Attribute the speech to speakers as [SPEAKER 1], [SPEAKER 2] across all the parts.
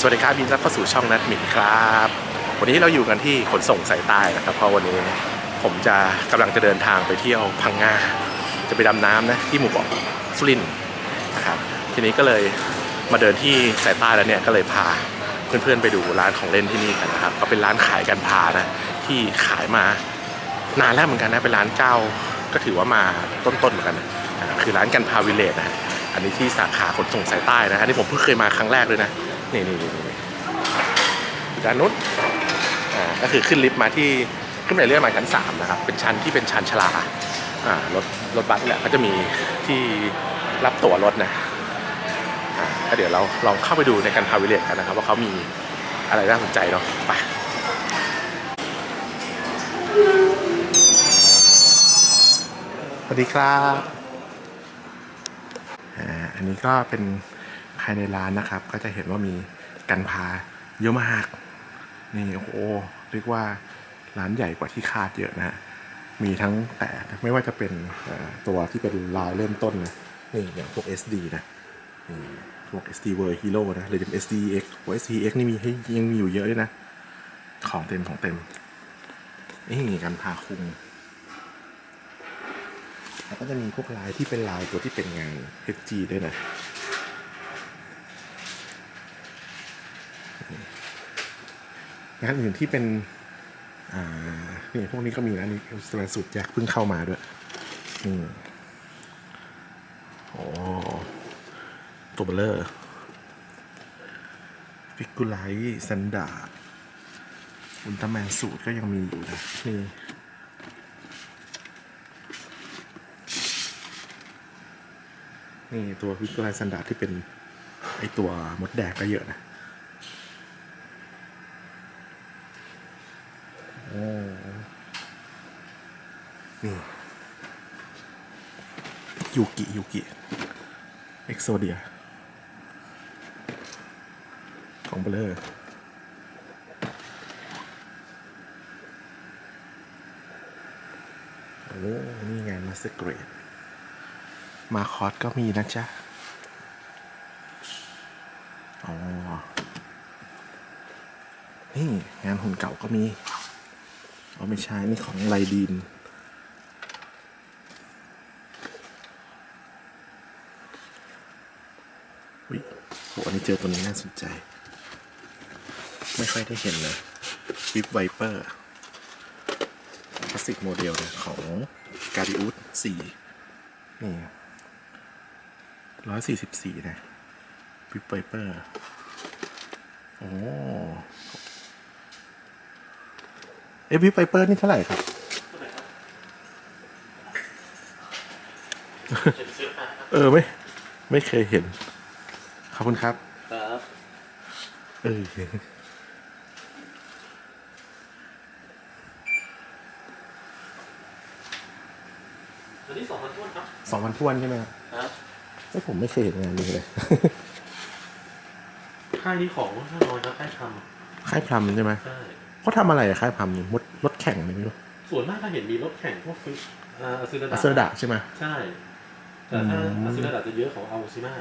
[SPEAKER 1] สวัสดีครับยินดีรับเข้าสู่ช่องนัดหมินครับ วันนี้เราอยู่กันที่ขนส่งสายใต้นะครับ เพราะวันนี้ผมจะกำลังจะเดินทางไปเที่ยวพังงาจะไปดำน้ำนะที่หมู่เกาะสุรินทร์นะครับทีนี้ก็เลยมาเดินที่สายใต้แล้วเนี่ยก็เลยพาเพื่อนๆไปดูร้านของเล่นที่นี่กันนะครับก็เป็นร้านขายกันพานะที่ขายมานานแล้วเหมือนกันนะเป็นร้านเจ้าก็ถือว่ามาต้นๆเหมือนกันนะคือร้านกันพาวิลเลจนะฮะอันนี้ที่สาขาขนส่งสายใต้นะอันนี้ผมเพิ่งเคยมาครั้งแรกเลยนะ นี่นี่นี่ด้านนู้นอ่าก็คือขึ้นลิฟต์มาที่ขึ้นไปเรื่อยมาชั้นสามนะครับเป็นชั้นที่เป็นชั้นชลาอ่ารถรถบัสเนี่ยก็จะมีที่รับตั๋วรถนะอ่าก็เดี๋ยวเราลองเข้าไปดูในกันพาวิเลตกันนะครับ ว่าเขามีอะไรน่าสนใจเนาะไปสวัสดีครับอันนี้ก็เป็นายในร้านนะครับ ก็จะเห็นว่ามีกันพาเยอะมาก นี่โอ้โหเรียกว่าร้านใหญ่กว่าที่คาดเยอะนะฮะมีทั้งแต่ไม่ว่าจะเป็นตัวที่เป็นลายเริ่มต้นนะนี่อย่างพวก SD นะนี่พวก SD World Hero นะหรือจะเป็น SDX โอ้ SDX นี่มีให้ยังมีอยู่เยอะเลยนะ ของเต็มของเต็มนี่กันพาคุมแล้วก็จะมีพวกลายที่เป็นลายตัวที่เป็นงาน HG ด้วยนะ งานอื่นที่เป็นอ่านี่พวกนี้ก็มีนะนี่เป็นสูตรแจ็คเพิ่งเข้ามาด้วยนี่โอ้ตัวเบลเลอร์ฟิกูไลท์ซันดาอุลตร้าแมนสูตรก็ยังมีอยู่นะนี่นี่ตัวฟิกูไลท์ซันดาที่เป็น ไอตัวมดแดงก็เยอะนะ นี่ยูกิยูกิเอ็กโซเดียของเบลเลอร์โอ้นี่งานมาสเกรดมาคอสก็มีนะจ๊ะ อ๋อ นี่ งานหุ่นเก่าก็มี อ๋อ ไม่ใช่ นี่ของไลดีน วิโหอันนี้เจอตัวนี้น่าสนใจ ไม่ค่อยได้เห็นเลยวิปไวเปอร์คลาสสิกโมเดลนะของการิอุสสี่นี่ร้อยสี่สิบสี่นะวิปไวเปอร์โอ้เอฟวิไฟเปอร์นี่เท่าไหร่ครับเออ ไม่ ไม่เคยเห็น ขอบคุณครับ
[SPEAKER 2] ครับ
[SPEAKER 1] เออ
[SPEAKER 2] อันนี้สองพันท้วนครับ
[SPEAKER 1] สองพันทวนใช่ไหมครับ
[SPEAKER 2] ครับ
[SPEAKER 1] เอ้ยผมไม่เคยเห็นงานนี้เลย
[SPEAKER 2] ค่ายนี้ของท่านน้อยครับค่ายท
[SPEAKER 1] ค่ายพลัมใช่ไหมำ
[SPEAKER 2] ใช่
[SPEAKER 1] เขาทำอะไรอะค่ายพลัมนี่มดรถแข่งอะไรไม่รู้
[SPEAKER 2] ส่วนมากถ้าเห็นมีรถแข่งพวกฟิอ่าอาซู
[SPEAKER 1] อา
[SPEAKER 2] ดา
[SPEAKER 1] เซอร์ดะใช่ไหม
[SPEAKER 2] ใช่ แต่ถ้า
[SPEAKER 1] อืม
[SPEAKER 2] อาซูดาจะเยอะของอาโอชิมา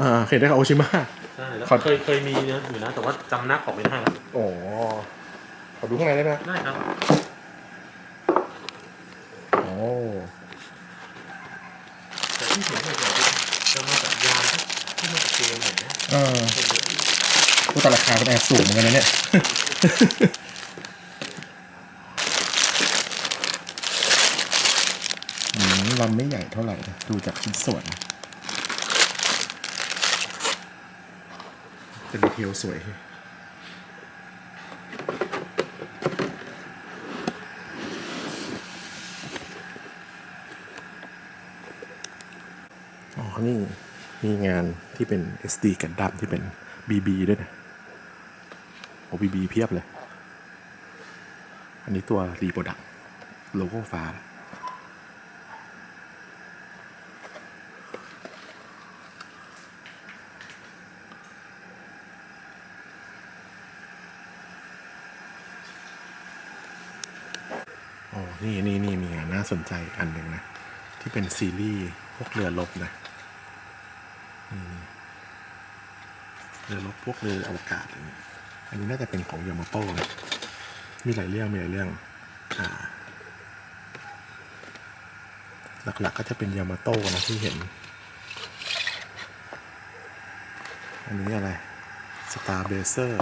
[SPEAKER 1] อ่าเห็นได้กับโอชิมะ
[SPEAKER 2] ใช่แล้ว
[SPEAKER 1] ขอ
[SPEAKER 2] เคยเคยมีนะอยู่นะแต่ว่าจำหน้าของไม่ได้แล้ว
[SPEAKER 1] โอ้ขอดูข้างในได้ไหม
[SPEAKER 2] ได้ครับ
[SPEAKER 1] โอ้
[SPEAKER 2] แต่ที่เห็นเนี่ยจะมาจากยาที่มาจากเกมเห็นไหม
[SPEAKER 1] เออ
[SPEAKER 2] เป็นเยอะอยู่
[SPEAKER 1] พูดแต่ราคาเป็นแอบสูงเหมือนกันนะเนี่ย อื มลำไม่ใหญ่เท่าไหร่นะดูจากชิ้นส่วนเป็นดีเทลสวยอ๋อ นี่มีงานที่เป็น SD กันดั้มที่เป็น BB ด้วยนะ โอ้ BB เพียบเลย อันนี้ตัวรีโปรดักโลโก้ฟ้า นี่นี่นี่มีงานน่าสนใจอันหนึ่งนะ ที่เป็นซีรีส์พวกเรือรบนะเรือรบพวกเรืออวกาศอะไรเงี้ยอันนี้น่าจะเป็นของยามาโต้นะมีหลายเรื่องมีหลายเรื่องอ่าหลักๆก็จะเป็นยามาโต้นะที่เห็น อันนี้อะไร Star b l a z e r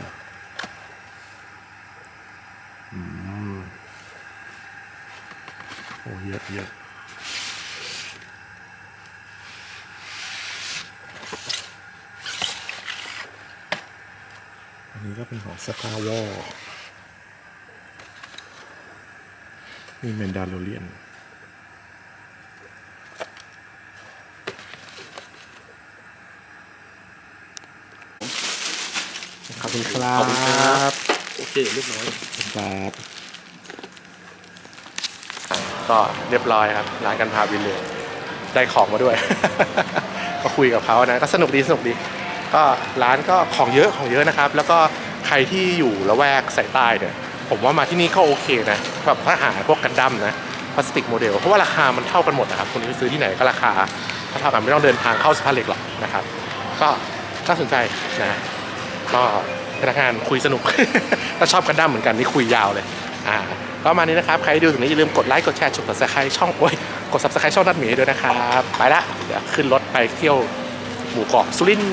[SPEAKER 1] อืม โอ้เยอะเยอะอันนี้ก็เป็นของ Star War มีเมนดาโลเรียนขอบคุณครับ
[SPEAKER 2] ขอบคุณครับ โอเคเรียบร้อย
[SPEAKER 1] ครับ ก็เรียบร้อยครับ ร้านกันพาวินเลยได้ของมาด้วย ก็คุยกับเขานะก็สนุกดีสนุกดี ก็ร้านก็ของเยอะของเยอะนะครับ แล้วก็ใครที่อยู่ละแวกสายใต้เนี่ยผมว่ามาที่นี่ก็โอเคนะแบบถ้าหาพวกกันดั้มนะพลาสติกโมเดล เพราะว่าราคามันเท่ากันหมดนะครับคุณไปซื้อที่ไหนก็ราคาเท่ากันไม่ต้องเดินทางเข้าสะพานเหล็กหรอกนะครับ ก็น่าสนใจนะก็พนักงานคุยสนุก ถ้าชอบกันดั้มเหมือนกันนี่คุยยาวเลย อ่า ก็ประมาณนี้นะครับใครดูถึงนี้อย่าลืมกดไลค์กดแชร์กดซับสไครป์ช่องโอ้ยกดซับสไครป์ช่องนัดหมีด้วยนะครับไปละเดี๋ยวขึ้นรถไปเที่ยวหมู่เกาะสุรินทร์